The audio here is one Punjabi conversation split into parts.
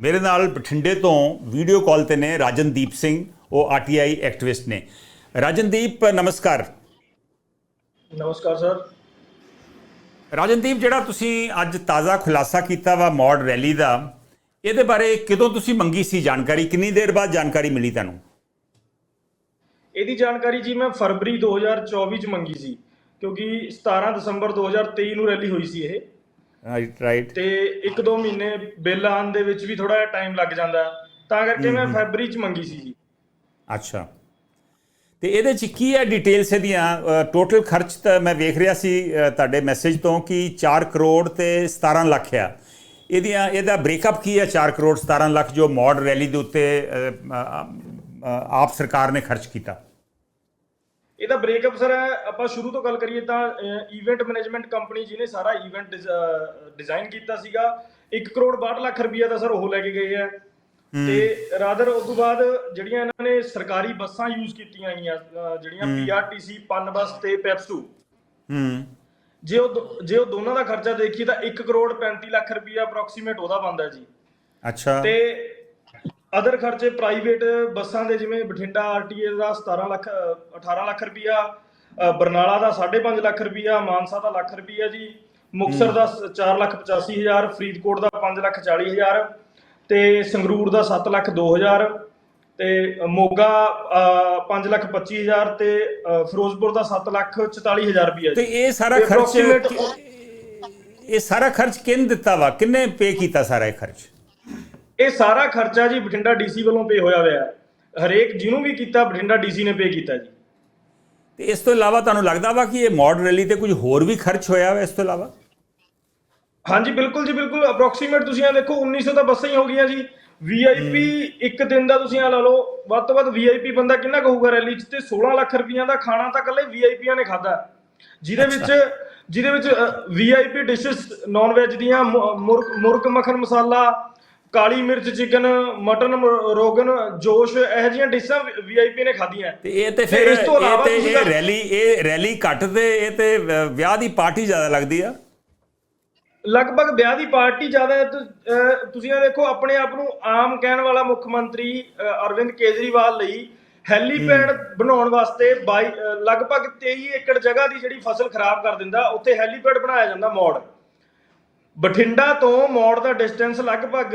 ਮੇਰੇ ਨਾਲ ਬਠਿੰਡੇ ਤੋਂ ਵੀਡੀਓ ਕਾਲ ਤੇ ਨੇ ਰਾਜਨਦੀਪ ਸਿੰਘ ਉਹ ਆਰਟੀਆਈ ਐਕਟਿਵਿਸਟ ਨੇ। ਰਾਜਨਦੀਪ ਨਮਸਕਾਰ। ਨਮਸਕਾਰ ਸਰ। ਰਾਜਨਦੀਪ ਜਿਹੜਾ ਤੁਸੀਂ ਅੱਜ ਤਾਜ਼ਾ ਖੁਲਾਸਾ ਕੀਤਾ ਵਾ ਮੌਡ ਰੈਲੀ ਦਾ ਇਹਦੇ ਬਾਰੇ ਕਦੋਂ ਤੁਸੀਂ ਮੰਗੀ ਸੀ ਜਾਣਕਾਰੀ? ਕਿੰਨੀ ਦੇਰ ਬਾਅਦ ਜਾਣਕਾਰੀ ਮਿਲੀ ਤੁਹਾਨੂੰ? ਇਹਦੀ ਜਾਣਕਾਰੀ ਜੀ ਮੈਂ ਫਰਵਰੀ 2024 ਚ ਮੰਗੀ ਸੀ ਕਿਉਂਕਿ 17 ਦਸੰਬਰ 2023 ਨੂੰ ਰੈਲੀ ਹੋਈ ਸੀ ਇਹ। ਰਾਈਟ ਰਾਈਟ ਤੇ ਇੱਕ ਦੋ ਮਹੀਨੇ ਬਿੱਲ ਆਉਣ ਦੇ ਵਿੱਚ ਵੀ ਥੋੜਾ ਜਿਹਾ ਟਾਈਮ ਲੱਗ ਜਾਂਦਾ। ਤਾਂ ਕਰਕੇ ਮੈਂ ਫਰਵਰੀ ਚ ਮੰਗੀ ਸੀ ਜੀ। ਅੱਛਾ। ਤੇ ਇਹਦੇ ਚ ਕੀ ਹੈ ਡਿਟੇਲਸ ਇਹਦੀਆਂ? ਟੋਟਲ ਖਰਚ ਤਾਂ ਮੈਂ ਵੇਖ ਰਿਹਾ ਸੀ ਤੁਹਾਡੇ ਮੈਸੇਜ ਤੋਂ ਕਿ 4 ਕਰੋੜ ਤੇ 17 ਲੱਖ ਆ। ਇਹਦੀਆਂ ਇਹਦਾ ਬ੍ਰੇਕਅਪ ਕੀ ਹੈ 4 ਕਰੋੜ 17 ਲੱਖ ਜੋ ਮੌਡ ਰੈਲੀ ਦੇ ਉੱਤੇ ਆਪ ਸਰਕਾਰ ਨੇ ਖਰਚ ਕੀਤਾ? ਇਹਦਾ ਬ੍ਰੇਕਅਪ ਸਰ ਆਪਾਂ ਸ਼ੁਰੂ ਤੋਂ ਗੱਲ ਕਰੀਏ ਤਾਂ ਇਵੈਂਟ ਮੈਨੇਜਮੈਂਟ ਕੰਪਨੀ ਜਿਹਨੇ ਸਾਰਾ ਇਵੈਂਟ ਡਿਜ਼ਾਈਨ ਕੀਤਾ ਸੀਗਾ 1 ਕਰੋੜ 62 ਲੱਖ ਰੁਪਈਆ ਦਾ ਸਰ ਉਹ ਲੈ ਕੇ ਗਏ ਆ। ਤੇ ਰਾਦਰ ਉਸ ਤੋਂ ਬਾਅਦ ਜਿਹੜੀਆਂ ਇਹਨਾਂ ਨੇ ਸਰਕਾਰੀ ਬੱਸਾਂ ਯੂਜ਼ ਕੀਤੀਆਂ ਗਈਆਂ ਜਿਹੜੀਆਂ ਪੀਆਰਟੀਸੀ ਪਨ ਬੱਸ ਤੇ ਪੈਪਸੂ ਹੂੰ। ਜੇ ਉਹ ਜੇ ਉਹ ਦੋਨਾਂ ਦਾ ਖਰਚਾ ਦੇਖੀਏ ਤਾਂ 1 ਕਰੋੜ 35 ਲੱਖ ਰੁਪਈਆ ਅਪਰੋਕਸੀਮੇਟ ਉਹਦਾ ਬਣਦਾ ਜੀ। ਅੱਛਾ। ਤੇ ਅਦਰ ਖਰਚੇ ਪ੍ਰਾਈਵੇਟ ਬੱਸਾਂ ਦੇ ਜਿਵੇਂ ਬਠਿੰਡਾ ਆਰਟੀਏ ਦਾ 17 ਲੱਖ ਅ, 18 ਲੱਖ ਰੁਪਈਆ ਅ, ਬਰਨਾਲਾ ਦਾ 5.5 ਲੱਖ ਰੁਪਈਆ ਮਾਨਸਾ ਦਾ ਲੱਖ ਰੁਪਈਆ ਜੀ ਮੁਕਸਰ ਦਾ 4 ਲੱਖ 85 ਹਜ਼ਾਰ ਫਰੀਦਕੋਟ ਦਾ 5 ਲੱਖ 40 ਹਜ਼ਾਰ ਤੇ ਸੰਗਰੂਰ ਦਾ 7 ਲੱਖ 2 ਹਜ਼ਾਰ ਤੇ ਮੋਗਾ 5 ਲੱਖ 25 ਹਜ਼ਾਰ ਤੇ ਅ, ਫਿਰੋਜ਼ਪੁਰ ਦਾ 7 ਲੱਖ 44 ਹਜ਼ਾਰ ਰੁਪਈਆ ਤੇ ਇਹ ਸਾਰਾ ਖਰਚ ਇਹ ਸਾਰਾ ਖਰਚ ਕਿੰਨ ਦਿੱਤਾ ਵਾ? ਕਿੰਨੇ ਪੇ ਕੀਤਾ ਸਾਰਾ ਇਹ ਖਰਚ? ਇਹ ਸਾਰਾ ਖਰਚਾ ਜੀ ਬਠਿੰਡਾ ਡੀਸੀ ਵੱਲੋਂ ਪੇ ਹੋਇਆ ਹੋਇਆ ਹੈ। ਹਰੇਕ ਜਿਹਨੂੰ ਵੀ ਕੀਤਾ ਬਠਿੰਡਾ ਡੀਸੀ ਨੇ ਪੇ ਕੀਤਾ ਜੀ। ਤੇ ਇਸ ਤੋਂ ਇਲਾਵਾ ਤੁਹਾਨੂੰ ਲੱਗਦਾ ਵਾ ਕਿ ਇਹ ਮੌਡ ਰੈਲੀ ਤੇ ਕੁਝ ਹੋਰ ਵੀ ਖਰਚ ਹੋਇਆ ਵਾ ਇਸ ਤੋਂ ਇਲਾਵਾ? ਹਾਂਜੀ ਬਿਲਕੁਲ ਜੀ ਬਿਲਕੁਲ। ਅਪਰੋਕਸੀਮੇਟ ਤੁਸੀਂ ਆ ਦੇਖੋ 1900 ਤਾਂ ਬੱਸਾਂ ਹੀ ਹੋ ਗਈਆਂ ਜੀ। ਵੀਆਈਪੀ ਇੱਕ ਦਿਨ ਦਾ ਤੁਸੀਂ ਆ ਲਾ ਲਓ ਵੱਧ ਤੋਂ ਵੱਧ ਵੀਆਈਪੀ ਬੰਦਾ ਕਿੰਨਾ ਕਹੂਗਾ ਰੈਲੀ 'ਚ? ਤੇ 16 ਲੱਖ ਰੁਪਈਆ ਦਾ ਖਾਣਾ ਤਾਂ ਇਕੱਲੇ ਵੀਆਈਪੀਆਂ ਨੇ ਖਾਦਾ ਜਿਹਦੇ ਵਿੱਚ ਜਿਹਦੇ ਵਿੱਚ ਵੀਆਈਪੀ ਡਿਸ਼ਸ ਨਾਨ ਵੈਜ ਦੀਆਂ ਮੁ- ਮੁਰਗ ਮੁਰਗ ਮੱਖਣ ਮਸਾਲਾ ਕਾਲੀ ਮਿਰਚ ਚਿਕਨ ਮਟਨ ਰੋਗਨ ਜੋਸ਼ ਇਹੋ ਜਿਹੀਆਂ ਡਿਸ਼ਾਂ ਵੀਆਈਪੀ ਨੇ ਖਾਧੀਆਂ। ਤੇ ਇਹ ਤੇ ਫਿਰ ਇਸ ਤੋਂ ਇਲਾਵਾ ਇਹ ਰੈਲੀ ਇਹ ਰੈਲੀ ਘੱਟ ਤੇ ਇਹ ਤੇ ਵਿਆਹ ਦੀ ਪਾਰਟੀ ਜ਼ਿਆਦਾ ਲੱਗਦੀ ਆ? ਲਗਭਗ ਵਿਆਹ ਦੀ ਪਾਰਟੀ ਜ਼ਿਆਦਾ ਤੁਸੀਂ ਇਹ ਦੇਖੋ ਆਪਣੇ ਆਪ ਨੂੰ ਆਮ ਕਹਿਣ ਵਾਲਾ ਮੁੱਖ ਮੰਤਰੀ ਅਰਵਿੰਦ ਕੇਜਰੀਵਾਲ ਲਈ ਹੈਲੀਪੈਡ ਬਣਾਉਣ ਵਾਸਤੇ ਲਗਭਗ 23 ਏਕੜ ਜਗ੍ਹਾ ਦੀ ਜਿਹੜੀ ਫਸਲ ਖਰਾਬ ਕਰ ਦਿੰਦਾ ਉੱਥੇ ਹੈਲੀਪੈਡ ਬਣਾਇਆ ਜਾਂਦਾ ਮੋੜ। ਬਠਿੰਡਾ ਤੋਂ ਮੋੜ ਦਾ ਡਿਸਟੈਂਸ ਲਗਭਗ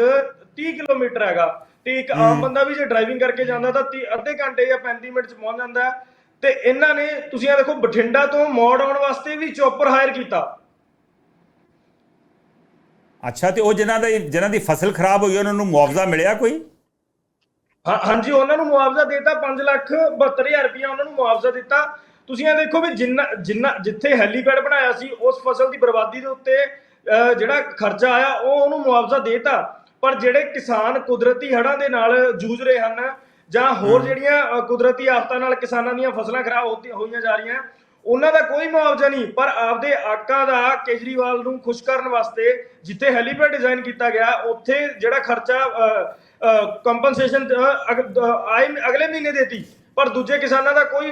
30 ਕਿਲੋਮੀਟਰ ਹੈਗਾ। ਤੇ ਇੱਕ ਆਮ ਬੰਦਾ ਵੀ ਜੇ ਡਰਾਈਵਿੰਗ ਕਰਕੇ ਜਾਂਦਾ ਤਾਂ 30 ਅੱਧੇ ਘੰਟੇ ਜਾਂ 35 ਮਿੰਟ ਚ ਪਹੁੰਚ ਜਾਂਦਾ। ਹੈ। ਤੇ ਇਹਨਾਂ ਨੇ ਤੁਸੀਂ ਇਹ ਦੇਖੋ ਬਠਿੰਡਾ ਤੋਂ ਮੋੜ ਆਉਣ ਵਾਸਤੇ ਵੀ ਚੌਪਰ ਹਾਇਰ ਕੀਤਾ। ਅੱਛਾ ਤੇ ਉਹ ਜਿਨ੍ਹਾਂ ਦਾ ਜਿਨ੍ਹਾਂ ਦੀ ਫਸਲ ਖਰਾਬ ਹੋਈ ਉਹਨਾਂ ਨੂੰ ਮੁਆਵਜ਼ਾ ਮਿਲਿਆ ਕੋਈ? ਹਾਂ ਹਾਂਜੀ ਉਹਨਾਂ ਨੂੰ ਮੁਆਵਜ਼ਾ ਦੇਤਾ 5 ਲੱਖ 72000 ਰੁਪਇਆ ਉਹਨਾਂ ਨੂੰ ਮੁਆਵਜ਼ਾ ਦਿੱਤਾ। ਤੁਸੀਂ ਇਹ ਦੇਖੋ ਵੀ ਜਿੰਨਾ ਜਿੰਨਾ ਜਿੱਥੇ ਹੈਲੀਪੈਡ ਬਣਾਇਆ ਸੀ ਉਸ ਫਸਲ ਦੀ ਬਰਬਾਦੀ ਦੇ ਉੱਤੇ ਜਿਹੜਾ ਖਰਚਾ ਆਇਆ ਉਹ ਉਹਨੂੰ ਮੁਆਵਜ਼ਾ ਦੇਤਾ। ਪਰ ਜਿਹੜੇ ਕਿਸਾਨ ਕੁਦਰਤੀ ਹੜ੍ਹਾਂ ਦੇ ਨਾਲ ਜੂਝ ਰਹੇ ਹਨ ਜਾਂ ਹੋਰ ਜਿਹੜੀਆਂ ਕੁਦਰਤੀ ਆਫਤਾਂ ਨਾਲ ਕਿਸਾਨਾਂ ਦੀਆਂ ਫਸਲਾਂ ਖਰਾਬ ਹੋਈਆਂ ਜਾ ਰਹੀਆਂ ਉਹਨਾਂ ਦਾ ਕੋਈ ਮੁਆਵਜ਼ਾ ਨਹੀਂ। ਪਰ ਆਪਦੇ ਆਕਾ ਦਾ ਕੇਜਰੀਵਾਲ ਨੂੰ ਖੁਸ਼ ਕਰਨ ਵਾਸਤੇ ਜਿੱਥੇ ਹੈਲੀਪੈਡ ਡਿਜ਼ਾਈਨ ਕੀਤਾ ਗਿਆ ਉੱਥੇ ਜਿਹੜਾ ਖਰਚਾ ਕੰਪਨਸੇਸ਼ਨ ਅਗਲੇ ਮਹੀਨੇ ਦੇਤੀ। ਪਰ ਦੂਜੇ ਕਿਸਾਨਾਂ ਦਾ ਕੋਈ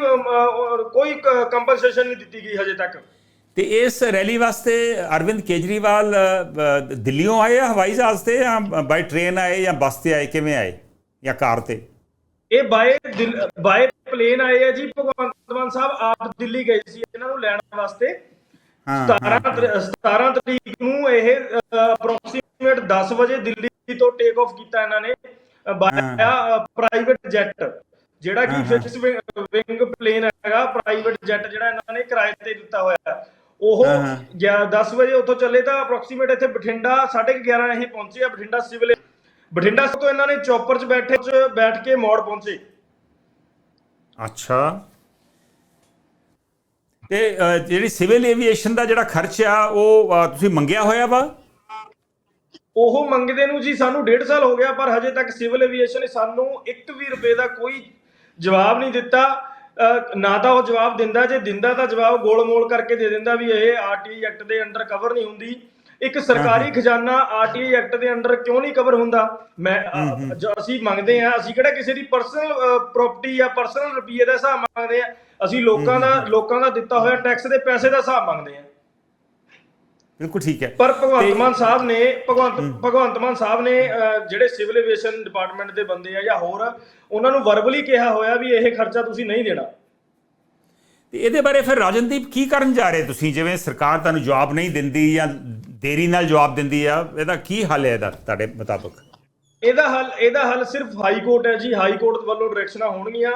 ਕੋਈ ਕੰਪਨਸੇਸ਼ਨ ਨਹੀਂ ਦਿੱਤੀ ਗਈ ਹਜੇ ਤੱਕ। ਤੇ ਇਸ ਰੈਲੀ ਵਾਸਤੇ ਅਰਵਿੰਦ ਕੇਜਰੀਵਾਲ ਦਿੱਲੀੋਂ ਆਏ ਆ ਹਵਾਈ ਜਹਾਜ਼ ਤੇ ਜਾਂ ਬਾਈ ਟ੍ਰੇਨ ਆਏ ਜਾਂ ਬੱਸ ਤੇ ਆਏ? ਕਿਵੇਂ ਆਏ ਜਾਂ ਕਾਰ ਤੇ? ਇਹ ਬਾਏ ਬਾਏ ਪਲੇਨ ਆਏ ਆ ਜੀ। ਭਗਵੰਤ ਮਾਨ ਸਾਹਿਬ ਆਪ ਦਿੱਲੀ ਗਏ ਸੀ ਇਹਨਾਂ ਨੂੰ ਲੈਣ ਵਾਸਤੇ। ਹਾਂ 17 ਤਰੀ- 17 ਤਰੀਕ ਨੂੰ ਇਹ ਅਪਰੋਕਸੀਮੇਟ 10 ਵਜੇ ਦਿੱਲੀ ਤੋਂ ਟੇਕ ਆਫ ਕੀਤਾ ਇਹਨਾਂ ਨੇ ਬਾਇਆ ਪ੍ਰਾਈਵੇਟ ਜੈਟ ਜਿਹੜਾ ਕਿ ਫਿਕਸ ਵਿੰਗ ਪਲੇਨ ਹੈਗਾ ਪ੍ਰਾਈਵੇਟ ਜੈਟ ਜਿਹੜਾ ਇਹਨਾਂ ਨੇ ਕਿਰਾਏ ਤੇ ਦਿੱਤਾ ਹੋਇਆ। ਉਹ ਹਾਂ। ਗਿਆ- 10 ਵਜੇ ਉੱਥੋਂ ਚੱਲੇ ਤਾਂ ਅਪਰੋਕਸੀਮੇਟ ਇੱਥੇ ਬਠਿੰਡਾ 11:30 ਇਹ ਪਹੁੰਚੇ ਆ ਬਠਿੰਡਾ ਸਿਵਲ ਬਠਿੰਡਾ ਤੋਂ ਇਹਨਾਂ ਨੇ ਚੌਪਰ 'ਚ ਬੈਠੇ 'ਚ ਬੈਠ ਕੇ ਮੋੜ ਪਹੁੰਚੇ। ਅੱਛਾ। ਤੇ ਅ, ਜਿਹੜੀ ਸਿਵਲ ਏਵੀਏਸ਼ਨ ਦਾ ਜਿਹੜਾ ਖਰਚ ਆ ਉਹ ਅ, ਤੁਸੀਂ ਮੰਗਿਆ ਹੋਇਆ ਵਾ? ਉਹ ਮੰਗਦੇ ਨੂੰ ਜੀ ਸਾਨੂੰ 1.5 ਸਾਲ ਹੋ ਗਿਆ ਪਰ ਹਜੇ ਤੱਕ ਸਿਵਲ ਐਵੀਏਸ਼ਨ ਨੇ ਸਾਨੂੰ 1 ਵੀ ਰੁਪਏ ਦਾ ਕੋਈ ਜਵਾਬ ਨਹੀਂ ਦਿੱਤਾ। ਨਾ ਤਾਂ ਉਹ ਜਵਾਬ ਦਿੰਦਾ ਜੇ ਦਿੰਦਾ ਤਾਂ ਜਵਾਬ ਗੋਲ-ਮੋਲ ਕਰਕੇ ਦੇ ਦਿੰਦਾ ਵੀ ਇਹ ਆਰਟੀਆਈ ਐਕਟ ਦੇ ਅੰਡਰ ਕਵਰ ਨਹੀਂ ਹੁੰਦੀ। ਇੱਕ ਸਰਕਾਰੀ ਖਜ਼ਾਨਾ ਆਰਟੀਆਈ ਐਕਟ ਦੇ ਅੰਡਰ ਕਿਉਂ ਨਹੀਂ ਕਵਰ ਹੁੰਦਾ? ਮੈਂ ਜੋ ਅਸੀਂ ਮੰਗਦੇ ਆ ਅਸੀਂ ਕਿਹੜਾ ਕਿਸੇ ਦੀ ਪਰਸਨਲ ਪ੍ਰਾਪਰਟੀ ਜਾਂ ਪਰਸਨਲ ਰੁਪਈਏ ਦਾ ਹਿਸਾਬ ਮੰਗਦੇ ਆ ਅਸੀਂ ਲੋਕਾਂ ਦਾ ਲੋਕਾਂ ਦਾ ਦਿੱਤਾ ਹੋਇਆ ਟੈਕਸ ਦੇ ਪੈਸੇ ਦਾ ਹਿਸਾਬ ਮੰਗਦੇ ਆ ਬਿਲਕੁਲ ਠੀਕ ਹੈ। ਪਰ ਭਗਵੰਤ ਮਾਨ ਸਾਹਿਬ ਨੇ ਭਗਵੰਤ ਭਗਵੰਤ ਮਾਨ ਸਾਹਿਬ ਨੇ ਜਿਹੜੇ ਸਿਵਲ ਐਵੀਏਸ਼ਨ ਡਿਪਾਰਟਮੈਂਟ ਦੇ ਬੰਦੇ ਆ ਜਾਂ ਹੋਰ ਉਹਨਾਂ ਨੂੰ ਵਰਬਲੀ ਕਿਹਾ ਹੋਇਆ ਵੀ ਇਹ ਖਰਚਾ ਤੁਸੀਂ ਨਹੀਂ ਦੇਣਾ। ਤੇ ਇਹਦੇ ਬਾਰੇ ਫਿਰ ਰਾਜਨਦੀਪ ਕੀ ਕਰਨ ਜਾ ਰਹੇ ਤੁਸੀਂ? ਜਿਵੇਂ ਸਰਕਾਰ ਤੁਹਾਨੂੰ ਜਵਾਬ ਨਹੀਂ ਦਿੰਦੀ ਜਾਂ ਦੇਰੀ ਨਾਲ ਜਵਾਬ ਦਿੰਦੀ ਆ ਇਹਦਾ ਕੀ ਹੱਲ ਹੈ ਇਹਦਾ ਤੁਹਾਡੇ ਮੁਤਾਬਕ? ਇਹਦਾ ਹੱਲ ਇਹਦਾ ਹੱਲ ਸਿਰਫ ਹਾਈ ਕੋਰਟ ਹੈ ਜੀ ਹਾਈ ਕੋਰਟ ਵੱਲੋਂ ਡਾਇਰੈਕਸ਼ਨਾਂ ਹੋਣਗੀਆਂ।